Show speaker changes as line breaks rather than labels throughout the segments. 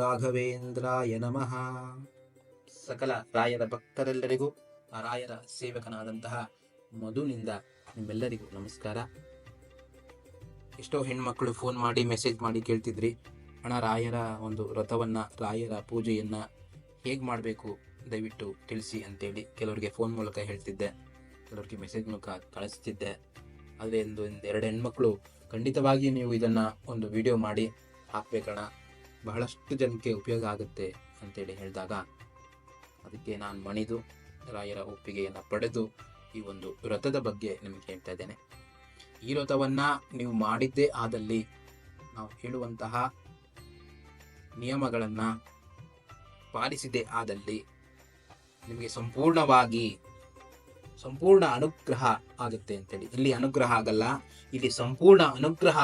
ರಾಘವೇಂದ್ರಾಯ ನಮಃ. ಸಕಲ ರಾಯರ ಭಕ್ತರೆಲ್ಲರಿಗೂ ಆ ರಾಯರ ಸೇವಕನಾದಂತಹ ಮಧುನಿಂದ ನಿಮ್ಮೆಲ್ಲರಿಗೂ ನಮಸ್ಕಾರ. ಎಷ್ಟೋ ಹೆಣ್ಮಕ್ಳು ಫೋನ್ ಮಾಡಿ ಮೆಸೇಜ್ ಮಾಡಿ ಕೇಳ್ತಿದ್ರಿ, ಅಣ್ಣ, ರಾಯರ ಒಂದು ರಥವನ್ನ, ರಾಯರ ಪೂಜೆಯನ್ನ ಹೇಗೆ ಮಾಡಬೇಕು? ದಯವಿಟ್ಟು ತಿಳಿಸಿ ಅಂತೇಳಿ ಕೆಲವರಿಗೆ ಫೋನ್ ಮೂಲಕ ಹೇಳ್ತಿದ್ದೆ. ಕೆಲವರಿಗೆ ಮೆಸೇಜ್ ಮೂಲಕ ಕಳಿಸ್ತಿದ್ದೆ. ಆದರೆ ಒಂದು ಎರಡು ಹೆಣ್ಮಕ್ಳು ಖಂಡಿತವಾಗಿ ನೀವು ಇದನ್ನ ಒಂದು ವಿಡಿಯೋ ಮಾಡಿ ಹಾಕ್ಬೇಕಣ್ಣ. ಬಹಳಷ್ಟು ಜನಕ್ಕೆ ಉಪಯೋಗ ಆಗುತ್ತೆ ಅಂತೇಳಿ ಹೇಳಿದಾಗ, ಅದಕ್ಕೆ ನಾನು ಮಣಿದು ರಾಯರ ಒಪ್ಪಿಗೆಯನ್ನು ಪಡೆದು ಈ ಒಂದು ವ್ರತದ ಬಗ್ಗೆ ನಿಮಗೆ ಹೇಳ್ತಾ ಇದ್ದೇನೆ. ಈ ವ್ರತವನ್ನು ನೀವು ಮಾಡಿದ್ದೇ ಆದಲ್ಲಿ ನಾವು ಹೇಳುವಂತಹ ನಿಯಮಗಳನ್ನು ಪಾಲಿಸಿದೆ ಆದಲ್ಲಿ ನಿಮಗೆ ಸಂಪೂರ್ಣವಾಗಿ ಸಂಪೂರ್ಣ ಅನುಗ್ರಹ ಆಗುತ್ತೆ ಅಂತೇಳಿ. ಇಲ್ಲಿ ಅನುಗ್ರಹ ಆಗಲ್ಲ, ಇಲ್ಲಿ ಸಂಪೂರ್ಣ ಅನುಗ್ರಹ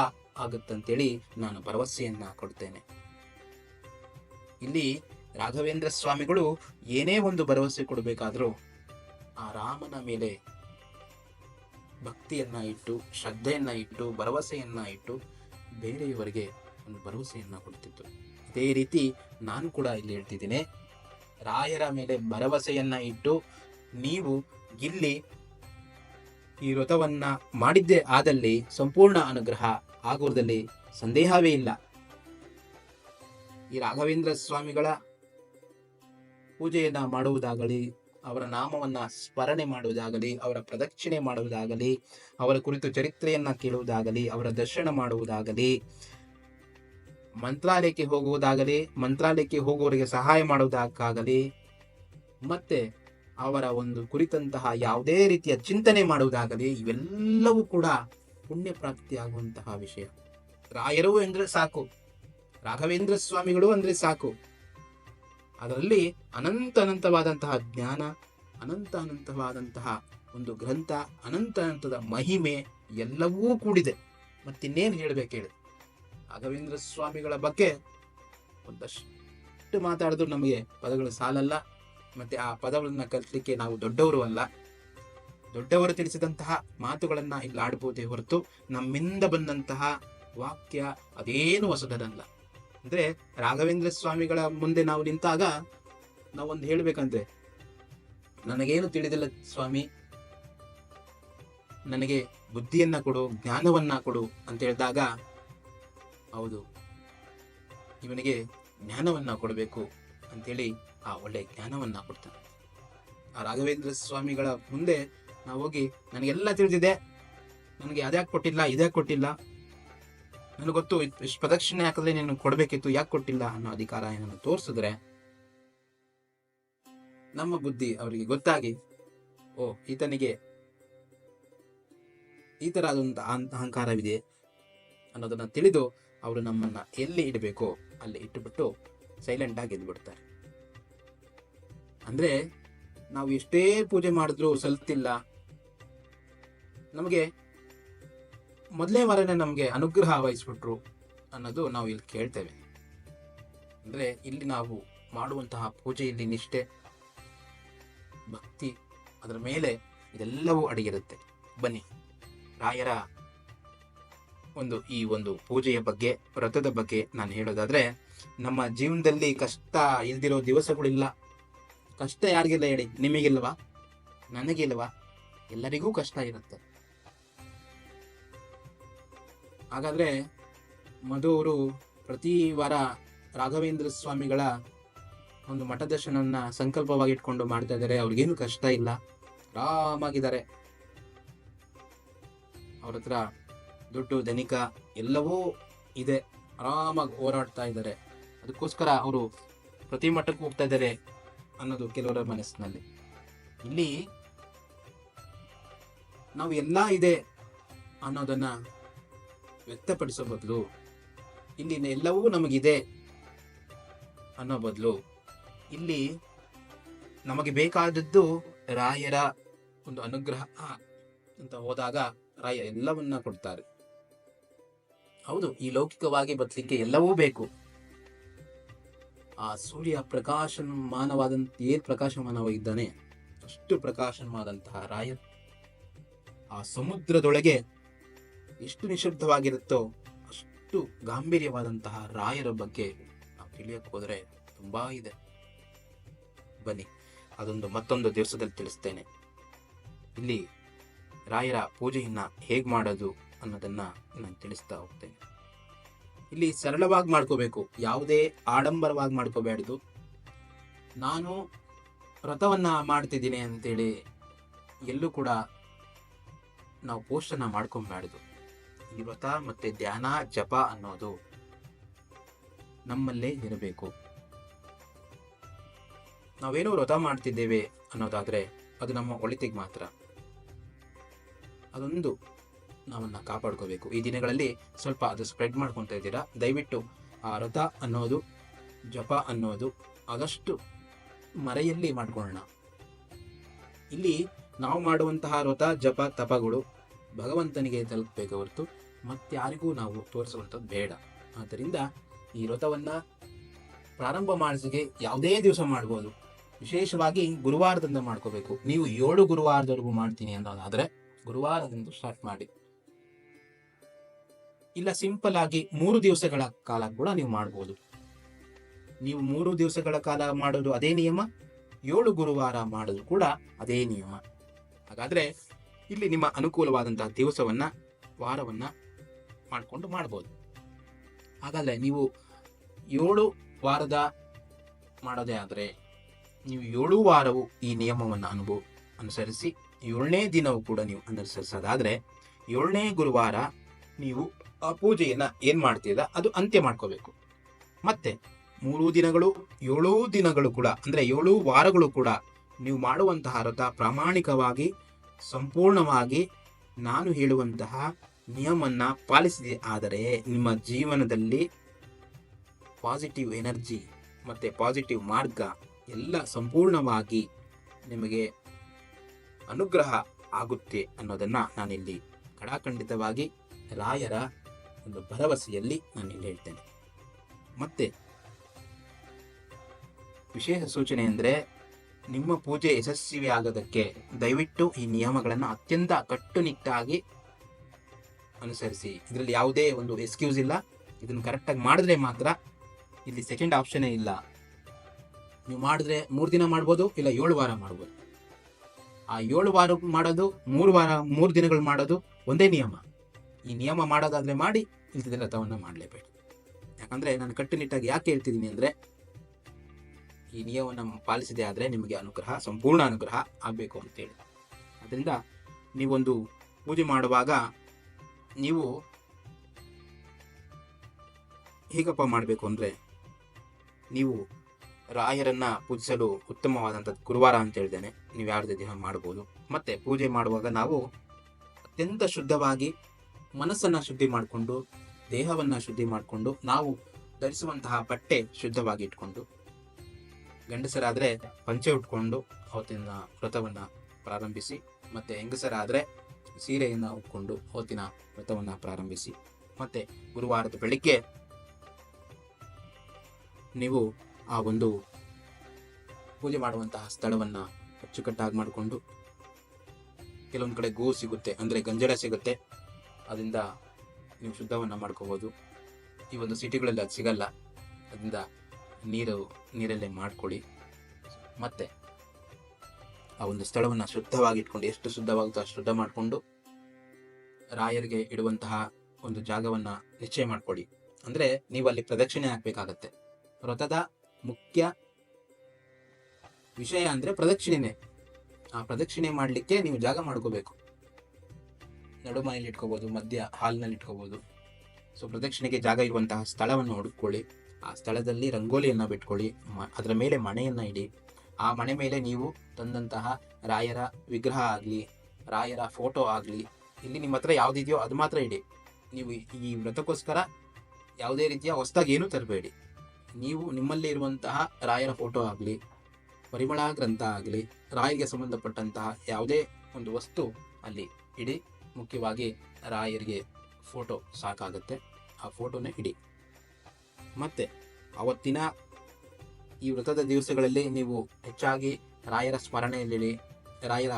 ಆಗುತ್ತಂತೇಳಿ ನಾನು ಭರವಸೆಯನ್ನ ಕೊಡ್ತೇನೆ. ಇಲ್ಲಿ ರಾಘವೇಂದ್ರ ಸ್ವಾಮಿಗಳು ಏನೇ ಒಂದು ಭರವಸೆ ಕೊಡಬೇಕಾದರೂ ಆ ರಾಮನ ಮೇಲೆ ಭಕ್ತಿಯನ್ನ ಇಟ್ಟು, ಶ್ರದ್ಧೆಯನ್ನ ಇಟ್ಟು, ಭರವಸೆಯನ್ನ ಇಟ್ಟು ಬೇರೆಯವರಿಗೆ ಒಂದು ಭರವಸೆಯನ್ನ ಕೊಡ್ತಿತ್ತು. ಇದೇ ರೀತಿ ನಾನು ಕೂಡ ಇಲ್ಲಿ ಹೇಳ್ತಿದ್ದೀನಿ. ರಾಯರ ಮೇಲೆ ಭರವಸೆಯನ್ನ ಇಟ್ಟು ನೀವು ಇಲ್ಲಿ ಈ ವ್ರತವನ್ನ ಮಾಡಿದ್ದೇ ಆದಲ್ಲಿ ಸಂಪೂರ್ಣ ಅನುಗ್ರಹ ಆಗುವುದರಲ್ಲಿ ಸಂದೇಹವೇ ಇಲ್ಲ. ಈ ರಾಘವೇಂದ್ರ ಸ್ವಾಮಿಗಳ ಪೂಜೆಯನ್ನು ಮಾಡುವುದಾಗಲಿ, ಅವರ ನಾಮವನ್ನ ಸ್ಮರಣೆ ಮಾಡುವುದಾಗಲಿ, ಅವರ ಪ್ರದಕ್ಷಿಣೆ ಮಾಡುವುದಾಗಲಿ, ಅವರ ಕುರಿತು ಚರಿತ್ರೆಯನ್ನ ಕೇಳುವುದಾಗಲಿ, ಅವರ ದರ್ಶನ ಮಾಡುವುದಾಗಲಿ, ಮಂತ್ರಾಲಯಕ್ಕೆ ಹೋಗುವುದಾಗಲಿ, ಮಂತ್ರಾಲಯಕ್ಕೆ ಹೋಗುವವರಿಗೆ ಸಹಾಯ ಮಾಡುವುದಕ್ಕಾಗಲಿ, ಮತ್ತೆ ಅವರ ಒಂದು ಕುರಿತಂತಹ ಯಾವುದೇ ರೀತಿಯ ಚಿಂತನೆ ಮಾಡುವುದಾಗಲಿ, ಇವೆಲ್ಲವೂ ಕೂಡ ಪುಣ್ಯ ಪ್ರಾಪ್ತಿಯಾಗುವಂತಹ ವಿಷಯ. ರಾಯರು ಎಂದರೆ ಸಾಕು. ರಾಘವೇಂದ್ರ ಸ್ವಾಮಿಗಳು ಅಂದ್ರೆ ಸಾಕು. ಅದರಲ್ಲಿ ಅನಂತ ಅನಂತವಾದಂತಹ ಜ್ಞಾನ, ಅನಂತ ಅನಂತವಾದಂತಹ ಒಂದು ಗ್ರಂಥ, ಅನಂತ ಅನಂತದ ಮಹಿಮೆ ಎಲ್ಲವೂ ಕೂಡಿದೆ. ಮತ್ತಿನ್ನೇನು ಹೇಳಬೇಕು ಹೇಳಿ? ರಾಘವೇಂದ್ರ ಸ್ವಾಮಿಗಳ ಬಗ್ಗೆ ಒಂದಷ್ಟು ಮಾತಾಡಿದ್ರು ನಮಗೆ ಪದಗಳು ಸಾಲಲ್ಲ. ಮತ್ತೆ ಆ ಪದಗಳನ್ನು ಕಲಿಸಲಿಕ್ಕೆ ನಾವು ದೊಡ್ಡವರು ಅಲ್ಲ. ದೊಡ್ಡವರು ತಿಳಿಸಿದಂತಹ ಮಾತುಗಳನ್ನ ಇಲ್ಲಿ ಆಡ್ಬೋದೇ ಹೊರತು ನಮ್ಮಿಂದ ಬಂದಂತಹ ವಾಕ್ಯ ಅದೇನು ಹೊಸದಲ್ಲ ಅಂದ್ರೆ ರಾಘವೇಂದ್ರ ಸ್ವಾಮಿಗಳ ಮುಂದೆ ನಾವು ನಿಂತಾಗ ನಾವೊಂದು ಹೇಳ್ಬೇಕಂದ್ರೆ, ನನಗೇನು ತಿಳಿದಿಲ್ಲ ಸ್ವಾಮಿ, ನನಗೆ ಬುದ್ಧಿಯನ್ನ ಕೊಡು, ಜ್ಞಾನವನ್ನ ಕೊಡು ಅಂತ ಹೇಳಿದಾಗ, ಹೌದು, ಇವನಿಗೆ ಜ್ಞಾನವನ್ನ ಕೊಡಬೇಕು ಅಂತೇಳಿ ಆ ಒಳ್ಳೆ ಜ್ಞಾನವನ್ನ ಕೊಡ್ತಾನೆ ಆ ರಾಘವೇಂದ್ರ ಸ್ವಾಮಿಗಳ ಮುಂದೆ ನಾವು ಹೋಗಿ, ನನಗೆಲ್ಲ ತಿಳಿದಿದೆ, ನನಗೆ ಅದ್ಯಾಕೆ ಕೊಟ್ಟಿಲ್ಲ, ಇದ್ಯಾಕೆ ಕೊಟ್ಟಿಲ್ಲ ನನಗೆ ಗೊತ್ತು, ಇಷ್ಟು ಪ್ರದಕ್ಷಿಣೆ ಹಾಕಿದ್ರೆ ನೀನು ಕೊಡಬೇಕಿತ್ತು, ಯಾಕೆ ಕೊಟ್ಟಿಲ್ಲ ಅನ್ನೋ ಅಧಿಕಾರ ಏನನ್ನು ತೋರಿಸಿದ್ರೆ? ನಮ್ಮ ಬುದ್ಧಿ ಅವರಿಗೆ ಗೊತ್ತಾಗಿ, ಓ, ಈತನಿಗೆ ಈ ಥರ ಆದಂಥ ಅಹಂ- ಅಹಂಕಾರವಿದೆ ಅನ್ನೋದನ್ನ ತಿಳಿದು ಅವರು ನಮ್ಮನ್ನ ಎಲ್ಲಿ ಇಡಬೇಕೋ ಅಲ್ಲಿ ಇಟ್ಟುಬಿಟ್ಟು ಸೈಲೆಂಟ್ ಆಗಿ ಇದ್ಬಿಡ್ತಾರೆ ಅಂದ್ರೆ, ನಾವು ಎಷ್ಟೇ ಪೂಜೆ ಮಾಡಿದ್ರೂ ಸಲ್ತಿಲ್ಲ. ನಮಗೆ ಮೊದಲೇ ವಾರನೇ ನಮಗೆ ಅನುಗ್ರಹ ವಹಿಸ್ಬಿಟ್ರು ಅನ್ನೋದು ನಾವು ಇಲ್ಲಿ ಕೇಳ್ತೇವೆ. ಅಂದರೆ ಇಲ್ಲಿ ನಾವು ಮಾಡುವಂತಹ ಪೂಜೆಯಲ್ಲಿ ನಿಷ್ಠೆ, ಭಕ್ತಿ, ಅದರ ಮೇಲೆ ಇದೆಲ್ಲವೂ ಅಡಗಿರುತ್ತೆ. ಬನ್ನಿ, ರಾಯರ ಒಂದು ಈ ಒಂದು ಪೂಜೆಯ ಬಗ್ಗೆ, ವ್ರತದ ಬಗ್ಗೆ ನಾನು ಹೇಳೋದಾದರೆ, ನಮ್ಮ ಜೀವನದಲ್ಲಿ ಕಷ್ಟ ಇಲ್ದಿರೋ ದಿವಸಗಳಿಲ್ಲ. ಕಷ್ಟ ಯಾರಿಗಿಲ್ಲ ಹೇಳಿ? ನಿಮಗಿಲ್ವಾ? ನನಗಿಲ್ವಾ? ಎಲ್ಲರಿಗೂ ಕಷ್ಟ ಇರುತ್ತೆ. ಹಾಗಾದ್ರೆ ಮಧು ಅವರು ಪ್ರತಿ ವಾರ ರಾಘವೇಂದ್ರ ಸ್ವಾಮಿಗಳ ಒಂದು ಮಠದರ್ಶನವನ್ನು ಸಂಕಲ್ಪವಾಗಿ ಇಟ್ಕೊಂಡು ಮಾಡ್ತಾ ಇದ್ದಾರೆ. ಅವ್ರಿಗೇನು ಕಷ್ಟ ಇಲ್ಲ. ಆರಾಮಾಗಿದ್ದಾರೆ. ಅವ್ರ ಹತ್ರ ದುಡ್ಡು ಧನಿಕ ಎಲ್ಲವೂ ಇದೆ. ಆರಾಮಾಗಿ ಹೋರಾಡ್ತಾ ಇದ್ದಾರೆ. ಅದಕ್ಕೋಸ್ಕರ ಅವರು ಪ್ರತಿ ಮಠಕ್ಕೆ ಹೋಗ್ತಾ ಇದ್ದಾರೆ ಅನ್ನೋದು ಕೆಲವರ ಮನಸ್ಸಿನಲ್ಲಿ. ಇಲ್ಲಿ ನಾವು ಎಲ್ಲ ಇದೆ ಅನ್ನೋದನ್ನ ವ್ಯಕ್ತಪಡಿಸೋ ಬದಲು ಇಲ್ಲಿನ ಎಲ್ಲವೂ ನಮಗಿದೆ ಅನ್ನೋ ಬದಲು ಇಲ್ಲಿ ನಮಗೆ ಬೇಕಾದದ್ದು ರಾಯರ ಒಂದು ಅನುಗ್ರಹ ಅಂತ ಹೋದಾಗ ರಾಯ ಎಲ್ಲವನ್ನ ಕೊಡ್ತಾರೆ. ಹೌದು, ಈ ಲೌಕಿಕವಾಗಿ ಬದಲಿಕ್ಕೆ ಎಲ್ಲವೂ ಬೇಕು. ಆ ಸೂರ್ಯ ಪ್ರಕಾಶಮಾನವಾದಂತ ಏನ್ ಪ್ರಕಾಶಮಾನವಾಗಿದ್ದಾನೆ. ಅಷ್ಟು ಪ್ರಕಾಶಮಾದಂತಹ ರಾಯ ಆ ಸಮುದ್ರದೊಳಗೆ ಎಷ್ಟು ನಿಶಬ್ದವಾಗಿರುತ್ತೋ ಅಷ್ಟು ಗಾಂಭೀರ್ಯವಾದಂತಹ ರಾಯರ ಬಗ್ಗೆ ನಾವು ತಿಳಿಯಕ್ಕೆ ಹೋದರೆ ತುಂಬ ಇದೆ. ಬನ್ನಿ, ಅದೊಂದು ಮತ್ತೊಂದು ದಿವಸದಲ್ಲಿ ತಿಳಿಸ್ತೇನೆ. ಇಲ್ಲಿ ರಾಯರ ಪೂಜೆಯನ್ನು ಹೇಗೆ ಮಾಡೋದು ಅನ್ನೋದನ್ನ ನಾನು ತಿಳಿಸ್ತಾ ಹೋಗ್ತೇನೆ. ಇಲ್ಲಿ ಸರಳವಾಗಿ ಮಾಡ್ಕೋಬೇಕು, ಯಾವುದೇ ಆಡಂಬರವಾಗಿ ಮಾಡ್ಕೋಬೇಡ್ದು ನಾನು ವ್ರತವನ್ನು ಮಾಡ್ತಿದ್ದೀನಿ ಅಂತೇಳಿ ಎಲ್ಲೂ ಕೂಡ ನಾವು ಪೋಸ್ಟನ್ನು ಮಾಡ್ಕೊಬೇಡ್ದು ವ್ರತ ಮತ್ತೆ ಧ್ಯಾನ, ಜಪ ಅನ್ನೋದು ನಮ್ಮಲ್ಲೇ ಇರಬೇಕು. ನಾವೇನೋ ವ್ರತ ಮಾಡ್ತಿದ್ದೇವೆ ಅನ್ನೋದಾದ್ರೆ ಅದು ನಮ್ಮ ಒಳಿತಿಗೆ ಮಾತ್ರ. ಅದೊಂದು ನಾವನ್ನ ಕಾಪಾಡ್ಕೋಬೇಕು. ಈ ದಿನಗಳಲ್ಲಿ ಸ್ವಲ್ಪ ಅದು ಸ್ಪ್ರೆಡ್ ಮಾಡ್ಕೊತಾ ಇದ್ದೀರಾ? ದಯವಿಟ್ಟು ಆ ವ್ರತ ಅನ್ನೋದು, ಜಪ ಅನ್ನೋದು ಆದಷ್ಟು ಮರೆಯಲ್ಲಿ ಮಾಡ್ಕೊಳ್ಳೋಣ. ಇಲ್ಲಿ ನಾವು ಮಾಡುವಂತಹ ವ್ರತ, ಜಪ, ತಪಗಳು ಭಗವಂತನಿಗೆ ತಲುಪಬೇಕು ಹೊರತು ಮತ್ತಾರಿಗೂ ನಾವು ತೋರಿಸುವಂಥದ್ದು ಬೇಡ. ಆದ್ದರಿಂದ ಈ ವ್ರತವನ್ನು ಪ್ರಾರಂಭ ಮಾಡಿಸಿಗೆ ಯಾವುದೇ ದಿವಸ ಮಾಡ್ಬೋದು. ವಿಶೇಷವಾಗಿ ಗುರುವಾರದಿಂದ ಮಾಡ್ಕೋಬೇಕು. ನೀವು ಏಳು ಗುರುವಾರದವರೆಗೂ ಮಾಡ್ತೀನಿ ಅನ್ನೋದಾದರೆ ಗುರುವಾರದಿಂದ ಸ್ಟಾರ್ಟ್ ಮಾಡಿ. ಇಲ್ಲ ಸಿಂಪಲ್ ಆಗಿ ಮೂರು ದಿವಸಗಳ ಕಾಲ ಕೂಡ ನೀವು ಮಾಡ್ಬೋದು. ನೀವು ಮೂರು ದಿವಸಗಳ ಕಾಲ ಮಾಡೋದು ಅದೇ ನಿಯಮ, ಏಳು ಗುರುವಾರ ಮಾಡೋದು ಕೂಡ ಅದೇ ನಿಯಮ. ಹಾಗಾದರೆ ಇಲ್ಲಿ ನಿಮ್ಮ ಅನುಕೂಲವಾದಂತಹ ದಿವಸವನ್ನ, ವಾರವನ್ನ ಮಾಡಿಕೊಂಡು ಮಾಡ್ಬೋದು. ಹಾಗಾದರೆ ನೀವು ಏಳು ವಾರದ ಮಾಡೋದೇ ಆದರೆ ನೀವು ಏಳು ವಾರವು ಈ ನಿಯಮವನ್ನು ಅನುಭವ ಅನುಸರಿಸಿ ಏಳನೇ ದಿನವೂ ಕೂಡ ನೀವು ಅನುಸರಿಸೋದಾದರೆ ಏಳನೇ ಗುರುವಾರ ನೀವು ಆ ಪೂಜೆಯನ್ನು ಏನು ಮಾಡ್ತೀರ ಅದು ಅಂತ್ಯ ಮಾಡ್ಕೋಬೇಕು. ಮತ್ತೆ ಮೂರು ದಿನಗಳು, ಏಳು ದಿನಗಳು ಕೂಡ ಅಂದರೆ ಏಳು ವಾರಗಳು ಕೂಡ ನೀವು ಮಾಡುವಂತಹ ವ್ರತ ಪ್ರಾಮಾಣಿಕವಾಗಿ, ಸಂಪೂರ್ಣವಾಗಿ ನಾನು ಹೇಳುವಂತಹ ನಿಯಮನ್ನ ಪಾಲಿಸಿದೆ, ಆದರೆ ನಿಮ್ಮ ಜೀವನದಲ್ಲಿ ಪಾಸಿಟಿವ್ ಎನರ್ಜಿ ಮತ್ತೆ ಪಾಸಿಟಿವ್ ಮಾರ್ಗ ಎಲ್ಲ ಸಂಪೂರ್ಣವಾಗಿ ನಿಮಗೆ ಅನುಗ್ರಹ ಆಗುತ್ತೆ ಅನ್ನೋದನ್ನ ನಾನಿಲ್ಲಿ ಕಡಾಖಂಡಿತವಾಗಿ ರಾಯರ ಒಂದು ಭರವಸೆಯಲ್ಲಿ ನಾನು ಇಲ್ಲಿ ಹೇಳ್ತೇನೆ. ಮತ್ತೆ ವಿಶೇಷ ಸೂಚನೆ ಅಂದರೆ ನಿಮ್ಮ ಪೂಜೆ ಯಶಸ್ವಿಯಾಗೋದಕ್ಕೆ ದಯವಿಟ್ಟು ಈ ನಿಯಮಗಳನ್ನು ಅತ್ಯಂತ ಕಟ್ಟುನಿಟ್ಟಾಗಿ ಅನುಸರಿಸಿ. ಇದರಲ್ಲಿ ಯಾವುದೇ ಒಂದು ಎಕ್ಸ್ಕ್ಯೂಸ್ ಇಲ್ಲ. ಇದನ್ನು ಕರೆಕ್ಟಾಗಿ ಮಾಡಿದ್ರೆ ಮಾತ್ರ ಇಲ್ಲಿ ಸೆಕೆಂಡ್ ಆಪ್ಷನೇ ಇಲ್ಲ. ನೀವು ಮಾಡಿದ್ರೆ ಮೂರು ದಿನ ಮಾಡ್ಬೋದು, ಇಲ್ಲ ಏಳು ವಾರ ಮಾಡ್ಬೋದು. ಆ ಏಳು ವಾರ ಮಾಡೋದು, ಮೂರು ವಾರ, ಮೂರು ದಿನಗಳು ಮಾಡೋದು ಒಂದೇ ನಿಯಮ. ಈ ನಿಯಮ ಮಾಡೋದಾದರೆ ಮಾಡಿ, ಇಲ್ದಿದ್ರೆ ರಥವನ್ನು ಮಾಡಲೇಬೇಡಿ ಯಾಕಂದರೆ ನಾನು ಕಟ್ಟುನಿಟ್ಟಾಗಿ ಯಾಕೆ ಹೇಳ್ತಿದ್ದೀನಿ ಅಂದರೆ, ಈ ನಿಯಮವನ್ನು ಪಾಲಿಸಿದೆ ಆದರೆ ನಿಮಗೆ ಅನುಗ್ರಹ, ಸಂಪೂರ್ಣ ಅನುಗ್ರಹ ಆಗಬೇಕು ಅಂತೇಳಿ. ಅದರಿಂದ ನೀವೊಂದು ಪೂಜೆ ಮಾಡುವಾಗ ನೀವು ಹೇಗಪ್ಪ ಮಾಡಬೇಕು ಅಂದರೆ ನೀವು ರಾಯರನ್ನು ಪೂಜಿಸಲು ಉತ್ತಮವಾದಂಥದ್ದು ಗುರುವಾರ ಅಂತ ಹೇಳ್ತೇನೆ ನೀವು ಯಾವುದೇ ದಿನ ಮಾಡ್ಬೋದು. ಮತ್ತು ಪೂಜೆ ಮಾಡುವಾಗ ನಾವು ಅತ್ಯಂತ ಶುದ್ಧವಾಗಿ ಮನಸ್ಸನ್ನು ಶುದ್ಧಿ ಮಾಡಿಕೊಂಡು, ದೇಹವನ್ನು ಶುದ್ಧಿ ಮಾಡಿಕೊಂಡು, ನಾವು ಧರಿಸುವಂತಹ ಬಟ್ಟೆ ಶುದ್ಧವಾಗಿ ಇಟ್ಕೊಂಡು, ಗಂಡಸರಾದರೆ ಪಂಚೆ ಉಟ್ಕೊಂಡು, ಅವತ್ತಿನ ವ್ರತವನ್ನು ಪ್ರಾರಂಭಿಸಿ, ಮತ್ತು ಹೆಂಗಸರಾದ್ರೆ ಸೀರೆಯನ್ನ ಉಟ್ಕೊಂಡು ಅವತ್ತಿನ ವ್ರತವನ್ನು ಪ್ರಾರಂಭಿಸಿ. ಮತ್ತೆ ಗುರುವಾರದ ಬೆಳಿಗ್ಗೆ ನೀವು ಆ ಒಂದು ಪೂಜೆ ಮಾಡುವಂತಹ ಸ್ಥಳವನ್ನು ಅಚ್ಚುಕಟ್ಟಾಗಿ ಮಾಡಿಕೊಂಡು ಕೆಲವೊಂದು ಕಡೆ ಗೋ ಸಿಗುತ್ತೆ, ಅಂದರೆ ಗಂಜಲ ಸಿಗುತ್ತೆ. ಅದರಿಂದ ನೀವು ಶುದ್ಧವನ್ನು ಮಾಡ್ಕೋಬೋದು. ಈ ಒಂದು ಸಿಟಿಗಳಲ್ಲಿ ಅದು ಸಿಗಲ್ಲ. ಅದರಿಂದ ನೀರು, ನೀರಲ್ಲೇ ಮಾಡ್ಕೊಳ್ಳಿ. ಮತ್ತೆ ಆ ಒಂದು ಸ್ಥಳವನ್ನು ಶುದ್ಧವಾಗಿಟ್ಕೊಂಡು, ಎಷ್ಟು ಶುದ್ಧವಾಗುತ್ತೋ ಅಷ್ಟು ಶುದ್ಧ ಮಾಡಿಕೊಂಡು ರಾಯರಿಗೆ ಇಡುವಂತಹ ಒಂದು ಜಾಗವನ್ನು ನಿಶ್ಚಯ ಮಾಡಿಕೊಳ್ಳಿ ಅಂದರೆ ನೀವು ಅಲ್ಲಿ ಪ್ರದಕ್ಷಿಣೆ ಹಾಕಬೇಕಾಗತ್ತೆ. ವ್ರತದ ಮುಖ್ಯ ವಿಷಯ ಅಂದರೆ ಪ್ರದಕ್ಷಿಣೆನೆ. ಆ ಪ್ರದಕ್ಷಿಣೆ ಮಾಡಲಿಕ್ಕೆ ನೀವು ಜಾಗ ಮಾಡ್ಕೋಬೇಕು. ನಡು ಇಟ್ಕೋಬಹುದು ಮಧ್ಯ ಹಾಲ್ನಲ್ಲಿ ಇಟ್ಕೋಬೋದು. ಸೊ ಪ್ರದಕ್ಷಿಣೆಗೆ ಜಾಗ ಇರುವಂತಹ ಸ್ಥಳವನ್ನು ಹುಡುಕೊಳ್ಳಿ. ಆ ಸ್ಥಳದಲ್ಲಿ ರಂಗೋಲಿಯನ್ನು ಬಿಟ್ಕೊಳ್ಳಿ. ಅದರ ಮೇಲೆ ಮಣೆಯನ್ನು ಇಡಿ. ಆ ಮನೆ ಮೇಲೆ ನೀವು ತಂದಂತಹ ರಾಯರ ವಿಗ್ರಹ ಆಗಲಿ, ರಾಯರ ಫೋಟೋ ಆಗಲಿ, ಇಲ್ಲಿ ನಿಮ್ಮ ಹತ್ರ ಯಾವುದಿದೆಯೋ ಅದು ಮಾತ್ರ ಇಡಿ. ನೀವು ಈ ವ್ರತಕ್ಕೋಸ್ಕರ ಯಾವುದೇ ರೀತಿಯ ಹೊಸದಾಗಿ ಏನೂ ತರಬೇಡಿ. ನೀವು ನಿಮ್ಮಲ್ಲಿ ಇರುವಂತಹ ರಾಯರ ಫೋಟೋ ಆಗಲಿ, ಪರಿಮಳ ಗ್ರಂಥ ಆಗಲಿ ರಾಯರಿಗೆ ಸಂಬಂಧಪಟ್ಟಂತಹ ಯಾವುದೇ ಒಂದು ವಸ್ತು ಅಲ್ಲಿ ಇಡಿ. ಮುಖ್ಯವಾಗಿ ರಾಯರಿಗೆ ಫೋಟೋ ಸಾಕಾಗುತ್ತೆ. ಆ ಫೋಟೋನ ಇಡಿ. ಮತ್ತೆ ಅವತ್ತಿನ ಈ ವ್ರತದ ದಿವಸಗಳಲ್ಲಿ ನೀವು ಹೆಚ್ಚಾಗಿ ರಾಯರ ಸ್ಮರಣೆಯಲ್ಲಿ ರಾಯರ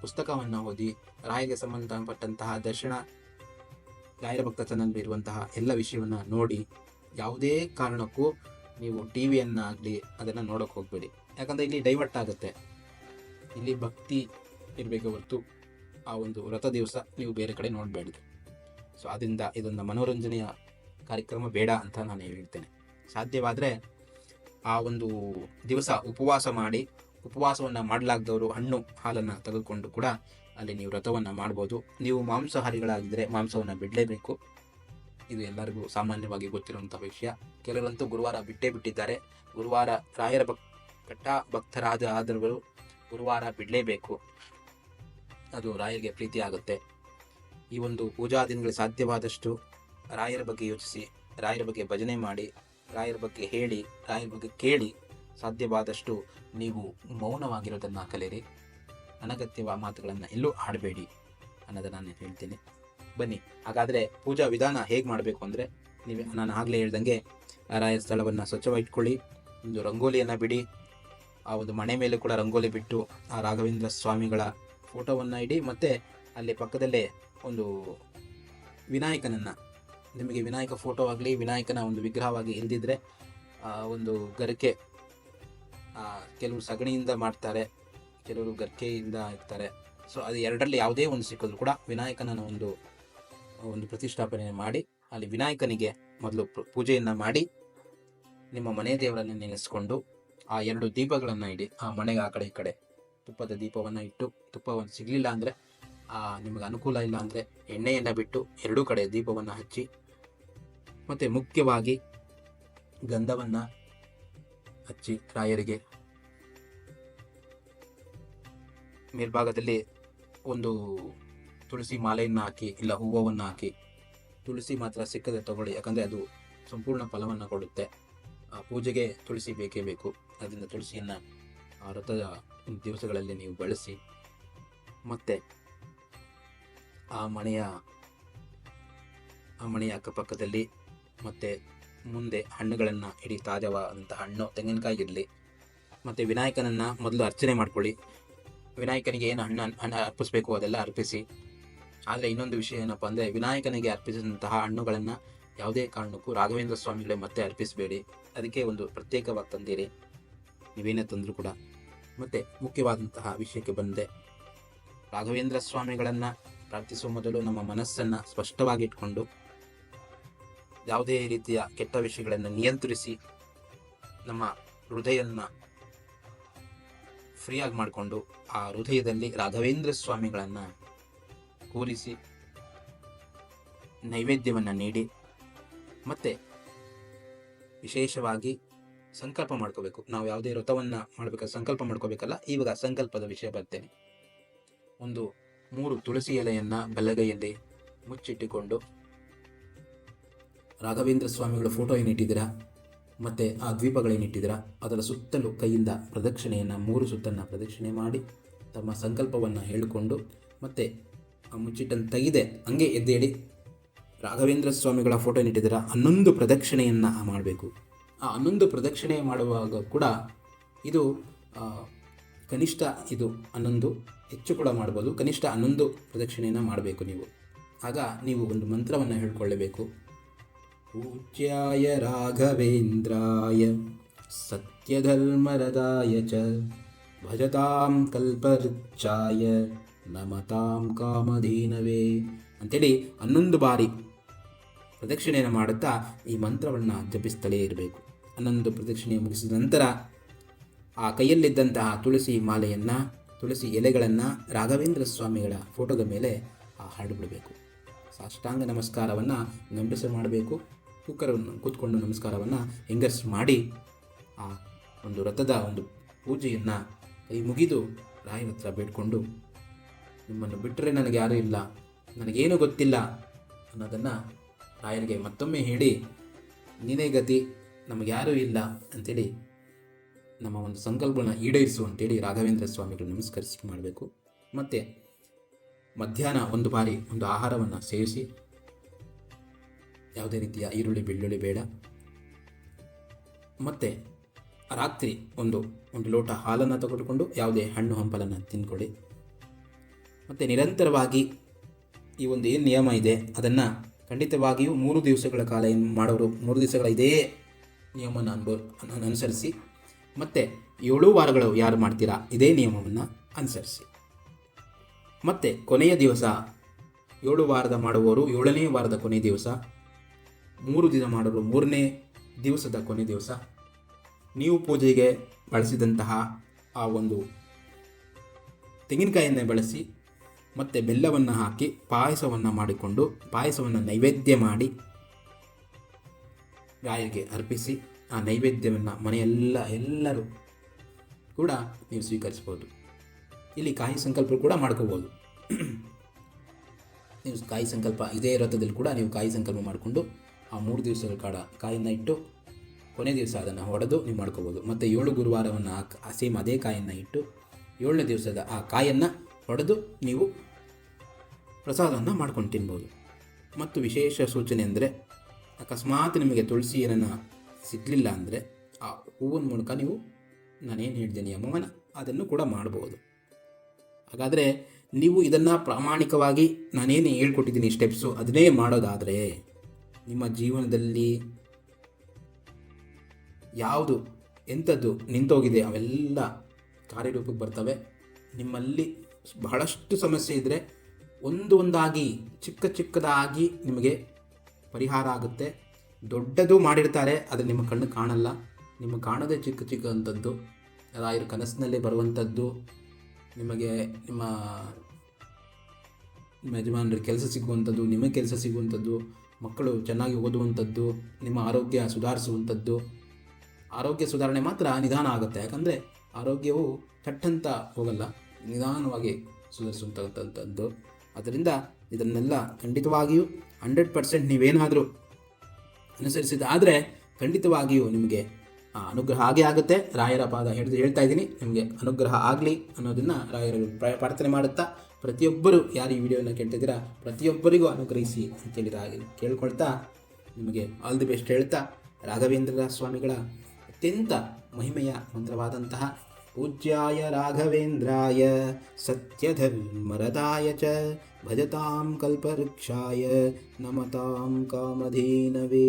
ಪುಸ್ತಕವನ್ನು ಓದಿ, ರಾಯರಿಗೆ ಸಂಬಂಧಪಟ್ಟಂತಹ ದರ್ಶನ, ರಾಯರ ಭಕ್ತ ಇರುವಂತಹ ಎಲ್ಲ ವಿಷಯವನ್ನು ನೋಡಿ, ಯಾವುದೇ ಕಾರಣಕ್ಕೂ ನೀವು ಟಿ ವಿಯನ್ನಾಗಲಿ ಅದನ್ನು ನೋಡೋಕೆ ಹೋಗಬೇಡಿ. ಯಾಕಂದರೆ ಇಲ್ಲಿ ಡೈವರ್ಟ್ ಆಗುತ್ತೆ. ಇಲ್ಲಿ ಭಕ್ತಿ ಇರಬೇಕು ಹೊರತು ಆ ಒಂದು ವ್ರತ ದಿವಸ ನೀವು ಬೇರೆ ಕಡೆ ನೋಡಬೇಡಿ. ಸೊ ಅದರಿಂದ ಇದೊಂದು ಮನೋರಂಜನೆಯ ಕಾರ್ಯಕ್ರಮ ಬೇಡ ಅಂತ ನಾನು ಹೇಳ್ತೇನೆ. ಸಾಧ್ಯವಾದರೆ ಆ ಒಂದು ದಿವಸ ಉಪವಾಸ ಮಾಡಿ, ಉಪವಾಸವನ್ನು ಮಾಡಲಾಗದವರು ಹಣ್ಣು ಹಾಲನ್ನು ತೆಗೆದುಕೊಂಡು ಕೂಡ ಅಲ್ಲಿ ನೀವು ವ್ರತವನ್ನು ಮಾಡ್ಬೋದು. ನೀವು ಮಾಂಸಾಹಾರಿಗಳಾಗಿದ್ದರೆ ಮಾಂಸವನ್ನು ಬಿಡಲೇಬೇಕು. ಇದು ಎಲ್ಲರಿಗೂ ಸಾಮಾನ್ಯವಾಗಿ ಗೊತ್ತಿರುವಂಥ ವಿಷಯ. ಕೆಲವರಂತೂ ಗುರುವಾರ ಬಿಟ್ಟೇ ಬಿಟ್ಟಿದ್ದಾರೆ. ಗುರುವಾರ ರಾಯರ ಭಕ್, ಕಟ್ಟ ಭಕ್ತರಾದ ಆದವರು ಗುರುವಾರ ಬಿಡಲೇಬೇಕು. ಅದು ರಾಯರಿಗೆ ಪ್ರೀತಿ ಆಗುತ್ತೆ. ಈ ಒಂದು ಪೂಜಾ ದಿನಗಳು ಸಾಧ್ಯವಾದಷ್ಟು ರಾಯರ ಬಗ್ಗೆ ಯೋಚಿಸಿ, ರಾಯರ ಬಗ್ಗೆ ಭಜನೆ ಮಾಡಿ ರಾಯರ ಬಗ್ಗೆ ಹೇಳಿ ರಾಯರ ಬಗ್ಗೆ ಕೇಳಿ ಸಾಧ್ಯವಾದಷ್ಟು ನೀವು ಮೌನವಾಗಿರೋದನ್ನು ಕಲಿಯಿರಿ ಅನಗತ್ಯವ ಮಾತುಗಳನ್ನು ಎಲ್ಲೂ ಆಡಬೇಡಿ ಅನ್ನೋದನ್ನು ನಾನು ಹೇಳ್ತೀನಿ. ಬನ್ನಿ, ಹಾಗಾದರೆ ಪೂಜಾ ವಿಧಾನ ಹೇಗೆ ಮಾಡಬೇಕು ಅಂದರೆ, ನೀವು ನಾನು ಆಗಲೇ ಹೇಳ್ದಂಗೆ ರಾಯ ರಾಯರ ಸ್ಥಳವನ್ನು ಸ್ವಚ್ಛವಾಗಿಟ್ಕೊಳ್ಳಿ, ಒಂದು ರಂಗೋಲಿಯನ್ನು ಬಿಡಿ, ಆ ಒಂದು ಮನೆ ಮೇಲೆ ಕೂಡ ರಂಗೋಲಿ ಬಿಟ್ಟು ಆ ರಾಘವೇಂದ್ರ ಸ್ವಾಮಿಗಳ ಫೋಟೋವನ್ನು ಇಡಿ, ಮತ್ತು ಅಲ್ಲಿ ಪಕ್ಕದಲ್ಲೇ ಒಂದು ವಿನಾಯಕನನ್ನು ನಿಮಗೆ ವಿನಾಯಕ ಫೋಟೋ ಆಗಲಿ, ವಿನಾಯಕನ ಒಂದು ವಿಗ್ರಹವಾಗಿ ಇಲ್ದಿದ್ರೆ ಒಂದು ಗರಿಕೆ ಕೆಲವರು ಸಗಣಿಯಿಂದ ಮಾಡ್ತಾರೆ, ಕೆಲವರು ಗರಿಕೆಯಿಂದ ಇರ್ತಾರೆ ಸೊ ಅದು ಎರಡರಲ್ಲಿ ಯಾವುದೇ ಒಂದು ಸಿಕ್ಕಿದ್ರು ಕೂಡ ವಿನಾಯಕನ ಒಂದು ಒಂದು ಪ್ರತಿಷ್ಠಾಪನೆ ಮಾಡಿ, ಅಲ್ಲಿ ವಿನಾಯಕನಿಗೆ ಮೊದಲು ಪೂಜೆಯನ್ನು ಮಾಡಿ, ನಿಮ್ಮ ಮನೆ ದೇವರನ್ನು ನೆನೆಸ್ಕೊಂಡು, ಆ ಎರಡು ದೀಪಗಳನ್ನು ಇಡಿ, ಆ ಮನೆಗೆ ಆ ಕಡೆ ಈ ಕಡೆ ತುಪ್ಪದ ದೀಪವನ್ನು ಇಟ್ಟು, ತುಪ್ಪವನ್ನು ಸಿಗಲಿಲ್ಲ ಅಂದರೆ ನಿಮಗೆ ಅನುಕೂಲ ಇಲ್ಲ ಅಂದರೆ, ಎಣ್ಣೆಯನ್ನು ಬಿಟ್ಟು ಎರಡೂ ಕಡೆ ದೀಪವನ್ನು ಹಚ್ಚಿ ಮತ್ತು ಮುಖ್ಯವಾಗಿ ಗಂಧವನ್ನು ಹಚ್ಚಿ ರಾಯರಿಗೆ ಮೇಲ್ಭಾಗದಲ್ಲಿ ಒಂದು ತುಳಸಿ ಮಾಲೆಯನ್ನು ಹಾಕಿ, ಇಲ್ಲ ಹೂವವನ್ನು ಹಾಕಿ, ತುಳಸಿ ಮಾತ್ರ ಸಿಕ್ಕದೆ ತಗೊಳ್ಳಿ. ಯಾಕಂದರೆ ಅದು ಸಂಪೂರ್ಣ ಫಲವನ್ನು ಕೊಡುತ್ತೆ. ಆ ಪೂಜೆಗೆ ತುಳಸಿ ಬೇಕೇ ಬೇಕು. ಅದರಿಂದ ತುಳಸಿಯನ್ನು ಆ ವ್ರತದ ದಿವಸಗಳಲ್ಲಿ ನೀವು ಬಳಸಿ, ಮತ್ತು ಆ ಮನೆಯ ಆ ಮನೆಯ ಅಕ್ಕಪಕ್ಕದಲ್ಲಿ ಮತ್ತು ಮುಂದೆ ಹಣ್ಣುಗಳನ್ನು ಇಡೀ ತಾಜಾವಾದಂಥ ಹಣ್ಣು ತೆಂಗಿನಕಾಯಿ ಇರಲಿ ಮತ್ತು ವಿನಾಯಕನನ್ನು ಮೊದಲು ಅರ್ಚನೆ ಮಾಡ್ಕೊಳ್ಳಿ. ವಿನಾಯಕನಿಗೆ ಏನು ಹಣ್ಣು ಹಣ್ಣು ಅರ್ಪಿಸಬೇಕು ಅದೆಲ್ಲ ಅರ್ಪಿಸಿ. ಆದರೆ ಇನ್ನೊಂದು ವಿಷಯ ಏನಪ್ಪ ಅಂದರೆ ವಿನಾಯಕನಿಗೆ ಅರ್ಪಿಸಿದಂತಹ ಹಣ್ಣುಗಳನ್ನು ಯಾವುದೇ ಕಾರಣಕ್ಕೂ ರಾಘವೇಂದ್ರ ಸ್ವಾಮಿಗಳೇ ಮತ್ತೆ ಅರ್ಪಿಸಬೇಡಿ. ಅದಕ್ಕೆ ಒಂದು ಪ್ರತ್ಯೇಕವಾಗಿ ತಂದಿರಿ. ನೀವೇನೇ ತಂದರೂ ಕೂಡ. ಮತ್ತು ಮುಖ್ಯವಾದಂತಹ ವಿಷಯಕ್ಕೆ ಬಂದೆ. ರಾಘವೇಂದ್ರ ಸ್ವಾಮಿಗಳನ್ನು ಪ್ರಾರ್ಥಿಸುವ ಮೊದಲು ನಮ್ಮ ಮನಸ್ಸನ್ನು ಸ್ಪಷ್ಟವಾಗಿ ಇಟ್ಕೊಂಡು ಯಾವುದೇ ರೀತಿಯ ಕೆಟ್ಟ ವಿಷಯಗಳನ್ನು ನಿಯಂತ್ರಿಸಿ ನಮ್ಮ ಹೃದಯನ ಫ್ರೀಯಾಗಿ ಮಾಡಿಕೊಂಡು ಆ ಹೃದಯದಲ್ಲಿ ರಾಘವೇಂದ್ರ ಸ್ವಾಮಿಗಳನ್ನು ಕೂರಿಸಿ ನೈವೇದ್ಯವನ್ನು ನೀಡಿ ಮತ್ತು ವಿಶೇಷವಾಗಿ ಸಂಕಲ್ಪ ಮಾಡ್ಕೋಬೇಕು. ನಾವು ಯಾವುದೇ ವ್ರತವನ್ನು ಮಾಡಬೇಕಾದ್ರೆ ಸಂಕಲ್ಪ ಮಾಡ್ಕೋಬೇಕಲ್ಲ, ಇವಾಗ ಸಂಕಲ್ಪದ ವಿಷಯ ಬರ್ತೇನೆ. ಒಂದು ಮೂರು ತುಳಸಿ ಎಲೆಯನ್ನು ಬಲಗೈಯಲ್ಲಿ ಮುಚ್ಚಿಟ್ಟುಕೊಂಡು ರಾಘವೇಂದ್ರ ಸ್ವಾಮಿಗಳ ಫೋಟೋ ಏನಿಟ್ಟಿದ್ದೀರಾ? ಮತ್ತು ಆ ದ್ವೀಪಗಳೇನಿಟ್ಟಿದ್ದೀರಾ ಅದರ ಸುತ್ತಲೂ ಕೈಯಿಂದ ಪ್ರದಕ್ಷಿಣೆಯನ್ನು, ಮೂರು ಸುತ್ತನ್ನು ಪ್ರದಕ್ಷಿಣೆ ಮಾಡಿ ತಮ್ಮ ಸಂಕಲ್ಪವನ್ನು ಹೇಳಿಕೊಂಡು ಮತ್ತು ಆ ಮುಚ್ಚಿಟ್ಟನ್ನು ತೆಗೆದೆ ಹಂಗೆ ಎದ್ದೇಳಿ ರಾಘವೇಂದ್ರ ಸ್ವಾಮಿಗಳ ಫೋಟೋ ಏನಿಟ್ಟಿದ್ದೀರಾ? ಹನ್ನೊಂದು ಪ್ರದಕ್ಷಿಣೆಯನ್ನು ಮಾಡಬೇಕು. ಆ ಹನ್ನೊಂದು ಪ್ರದಕ್ಷಿಣೆ ಮಾಡುವಾಗ ಕೂಡ ಇದು ಕನಿಷ್ಠ ಇದು ಹನ್ನೊಂದು, ಹೆಚ್ಚು ಕೂಡ ಮಾಡ್ಬೋದು. ಕನಿಷ್ಠ ಹನ್ನೊಂದು ಪ್ರದಕ್ಷಿಣೆಯನ್ನು ಮಾಡಬೇಕು ನೀವು. ಆಗ ನೀವು ಒಂದು ಮಂತ್ರವನ್ನು ಹೇಳ್ಕೊಳ್ಳಬೇಕು. ಪೂಜ್ಯಾಯ ರಾಘವೇಂದ್ರಾಯ, ಸತ್ಯಧರ್ಮರದಾಯ ಚ, ಭಜತಾಂ ಕಲ್ಪರ್ಚಾಯ ನಮತಾಂ ಕಾಮಧೀನವೇ ಅಂತೇಳಿ ಹನ್ನೊಂದು ಬಾರಿ ಪ್ರದಕ್ಷಿಣೆಯನ್ನು ಮಾಡುತ್ತಾ ಈ ಮಂತ್ರವನ್ನು ಜಪಿಸ್ತಲೇ ಇರಬೇಕು. ಹನ್ನೊಂದು ಪ್ರದಕ್ಷಿಣೆ ಮುಗಿಸಿದ ನಂತರ ಆ ಕೈಯಲ್ಲಿದ್ದಂತಹ ತುಳಸಿ ಮಾಲೆಯನ್ನು, ತುಳಸಿ ಎಲೆಗಳನ್ನು ರಾಘವೇಂದ್ರ ಸ್ವಾಮಿಗಳ ಫೋಟೋದ ಮೇಲೆ ಹರಡಿಬಿಡಬೇಕು ಸಾಷ್ಟಾಂಗ ನಮಸ್ಕಾರವನ್ನು ನಂಬಿಸಿ ಮಾಡಬೇಕು. ಕುಕ್ಕರವನ್ನು ಕೂತ್ಕೊಂಡು ನಮಸ್ಕಾರವನ್ನು ಹೆಂಗಸ್ ಮಾಡಿ ಆ ಒಂದು ರಥದ ಒಂದು ಪೂಜೆಯನ್ನು ಕೈ ಮುಗಿದು ರಾಯನ ಹತ್ರ ಬೇಡ್ಕೊಂಡು ನಿಮ್ಮನ್ನು ಬಿಟ್ಟರೆ ನನಗೆ ಯಾರೂ ಇಲ್ಲ, ನನಗೇನು ಗೊತ್ತಿಲ್ಲ ಅನ್ನೋದನ್ನು ರಾಯನಿಗೆ ಮತ್ತೊಮ್ಮೆ ಹೇಳಿ, ನೀನೇ ಗತಿ, ನಮಗೆ ಯಾರೂ ಇಲ್ಲ ಅಂಥೇಳಿ ನಮ್ಮ ಒಂದು ಸಂಕಲ್ಪನ ಈಡೇರಿಸು ಅಂತೇಳಿ ರಾಘವೇಂದ್ರ ಸ್ವಾಮಿಗಳು ನಮಸ್ಕರಿಸಿ ಮಾಡಬೇಕು. ಮತ್ತು ಮಧ್ಯಾಹ್ನ ಒಂದು ಬಾರಿ ಒಂದು ಆಹಾರವನ್ನು ಸೇವಿಸಿ ಯಾವುದೇ ರೀತಿಯ ಈರುಳ್ಳಿ, ಬೆಳ್ಳುಳ್ಳಿ ಬೇಡ. ಮತ್ತು ರಾತ್ರಿ ಒಂದು ಒಂದು ಲೋಟ ಹಾಲನ್ನು ತೆಗೆದುಕೊಂಡು ಯಾವುದೇ ಹಣ್ಣು ಹಂಪಲನ್ನು ತಿಂದ್ಕೊಳ್ಳಿ ಮತ್ತು ನಿರಂತರವಾಗಿ ಈ ಒಂದು ಏನು ನಿಯಮ ಇದೆ, ಅದನ್ನು ಖಂಡಿತವಾಗಿಯೂ ಮೂರು ದಿವಸಗಳ ಕಾಲ ಏನು ಮಾಡೋರು, ಮೂರು ದಿವಸಗಳ ಇದೇ ನಿಯಮವನ್ನು ಅನ್ಬೋ ಅನುಸರಿಸಿ. ಮತ್ತು ಏಳು ವಾರಗಳು ಯಾರು ಮಾಡ್ತೀರಾ, ಇದೇ ನಿಯಮವನ್ನು ಅನುಸರಿಸಿ. ಮತ್ತು ಕೊನೆಯ ದಿವಸ, ಏಳು ವಾರದ ಮಾಡುವವರು, ಏಳನೇ ವಾರದ ಕೊನೆಯ ದಿವಸ ಮೂರು ದಿನ ಮಾಡಲು ಮೂರನೇ ದಿವಸದ ಕೊನೆ ದಿವಸ ನೀವು ಪೂಜೆಗೆ ಬಳಸಿದಂತಹ ಆ ಒಂದು ತೆಂಗಿನಕಾಯಿಯನ್ನು ಬಳಸಿ ಮತ್ತು ಬೆಲ್ಲವನ್ನು ಹಾಕಿ ಪಾಯಸವನ್ನು ಮಾಡಿಕೊಂಡು ಪಾಯಸವನ್ನು ನೈವೇದ್ಯ ಮಾಡಿ ಗಾಯಿಗೆ ಅರ್ಪಿಸಿ ಆ ನೈವೇದ್ಯವನ್ನು ಮನೆಯೆಲ್ಲ ಎಲ್ಲರೂ ಕೂಡ ನೀವು ಸ್ವೀಕರಿಸ್ಬೋದು. ಇಲ್ಲಿ ಕಾಯಿ ಸಂಕಲ್ಪ ಕೂಡ ಮಾಡ್ಕೋಬೋದು. ನೀವು ಕಾಯಿ ಸಂಕಲ್ಪ ಇದೇ ರಥದಲ್ಲಿ ಕೂಡ ನೀವು ಕಾಯಿ ಸಂಕಲ್ಪ ಮಾಡಿಕೊಂಡು ಆ ಮೂರು ದಿವಸಗಳ ಕಾಡ ಕಾಯಿಂದ ಇಟ್ಟು ಕೊನೆ ದಿವಸ ಅದನ್ನು ಹೊಡೆದು ನೀವು ಮಾಡ್ಕೋಬೋದು. ಮತ್ತು ಏಳು ಗುರುವಾರವನ್ನು ಆ ಸೇಮ್ ಅದೇ ಕಾಯನ್ನು ಇಟ್ಟು ಏಳನೇ ದಿವಸದ ಆ ಕಾಯನ್ನು ಹೊಡೆದು ನೀವು ಪ್ರಸಾದವನ್ನು ಮಾಡ್ಕೊಂಡು ತಿನ್ಬೋದು. ಮತ್ತು ವಿಶೇಷ ಸೂಚನೆ ಅಂದರೆ ಅಕಸ್ಮಾತ್ ನಿಮಗೆ ತುಳಸಿ ಏನನ್ನು ಸಿಗಲಿಲ್ಲ ಅಂದರೆ ಆ ಹೂವಿನ ಮೂಲಕ ನೀವು ನಾನೇನು ಹೇಳ್ತೀನಿ ನಿಯಮವನ್ನು ಅದನ್ನು ಕೂಡ ಮಾಡ್ಬೋದು. ಹಾಗಾದರೆ ನೀವು ಇದನ್ನು ಪ್ರಾಮಾಣಿಕವಾಗಿ ನಾನೇನು ಹೇಳ್ಕೊಟ್ಟಿದ್ದೀನಿ ಸ್ಟೆಪ್ಸು ಅದನ್ನೇ ಮಾಡೋದಾದರೆ ನಿಮ್ಮ ಜೀವನದಲ್ಲಿ ಯಾವುದು, ಎಂಥದ್ದು ನಿಂತೋಗಿದೆ, ಅವೆಲ್ಲ ಕಾರ್ಯರೂಪಕ್ಕೆ ಬರ್ತವೆ. ನಿಮ್ಮಲ್ಲಿ ಬಹಳಷ್ಟು ಸಮಸ್ಯೆ ಇದ್ದರೆ ಒಂದು ಒಂದಾಗಿ, ಚಿಕ್ಕ ಚಿಕ್ಕದಾಗಿ ನಿಮಗೆ ಪರಿಹಾರ ಆಗುತ್ತೆ. ದೊಡ್ಡದು ಮಾಡಿರ್ತಾರೆ, ಆದರೆ ನಿಮ್ಮ ಕಣ್ಣು ಕಾಣಲ್ಲ. ನಿಮ್ಮ ಕಾಣದೇ ಚಿಕ್ಕ ಚಿಕ್ಕಂಥದ್ದು ರಾಯರ ಕನಸಿನಲ್ಲಿ ಬರುವಂಥದ್ದು, ನಿಮಗೆ ನಿಮ್ಮ ನಿಮ್ಮ ಯಜಮಾನರಿಗೆ ಕೆಲಸ ಸಿಗುವಂಥದ್ದು, ನಿಮಗೆ ಕೆಲಸ ಸಿಗುವಂಥದ್ದು ಮಕ್ಕಳು ಚೆನ್ನಾಗಿ ಓದುವಂಥದ್ದು, ನಿಮ್ಮ ಆರೋಗ್ಯ ಸುಧಾರಿಸುವಂಥದ್ದು, ಆರೋಗ್ಯ ಸುಧಾರಣೆ ಮಾತ್ರ ನಿಧಾನ ಆಗುತ್ತೆ. ಯಾಕಂದರೆ ಆರೋಗ್ಯವು ಚಟ್ಟಂತ ಹೋಗಲ್ಲ, ನಿಧಾನವಾಗಿ ಸುಧಾರಿಸುವಂಥದ್ದು ಅದರಿಂದ ಇದನ್ನೆಲ್ಲ ಖಂಡಿತವಾಗಿಯೂ ಹಂಡ್ರೆಡ್ ಪರ್ಸೆಂಟ್ ನೀವೇನಾದರೂ ಅನುಸರಿಸಿದಾದರೆ ಖಂಡಿತವಾಗಿಯೂ ನಿಮಗೆ ಅನುಗ್ರಹ ಆಗೇ ಆಗುತ್ತೆ. ರಾಯರ ಪಾದ ಹಿಡಿದು ಹೇಳ್ತಾ ಇದ್ದೀನಿ, ನಿಮಗೆ ಅನುಗ್ರಹ ಆಗಲಿ ಅನ್ನೋದನ್ನು ರಾಯರು ಪ್ರ- ಪ್ರಾರ್ಥನೆ ಮಾಡುತ್ತಾ ಪ್ರತಿಯೊಬ್ಬರು ಯಾರು ಈ ವಿಡಿಯೋನ ಕೇಳ್ತಿದ್ದೀರಾ, ಪ್ರತಿಯೊಬ್ಬರಿಗೂ ಅನುಗ್ರಹಿಸಿ ಅಂತೇಳಿ ಕೇಳ್ಕೊಳ್ತಾ ನಿಮಗೆ ಆಲ್ ದಿ ಬೆಸ್ಟ್ ಹೇಳ್ತಾ ರಾಘವೇಂದ್ರ ಸ್ವಾಮಿಗಳ ಅತ್ಯಂತ ಮಹಿಮೆಯ ಮಂತ್ರವಾದಂತಹ, ಪೂಜ್ಯಾಯ ರಾಘವೇಂದ್ರಾಯ ಸತ್ಯಧರ್ಮರದಾಯ ಚ ಭಜತಾಂ ಕಲ್ಪವೃಕ್ಷಾಯ ನಮತಾಂ ಕಾಮಧೇನವೇ.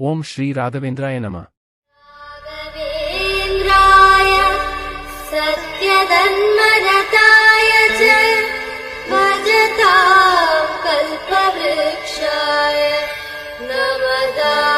ॐ श्री राघवेन्द्राय नम।
नवीन्द्राय सत्यदन्मगताय च भगता कल्पवृक्षाय नमदा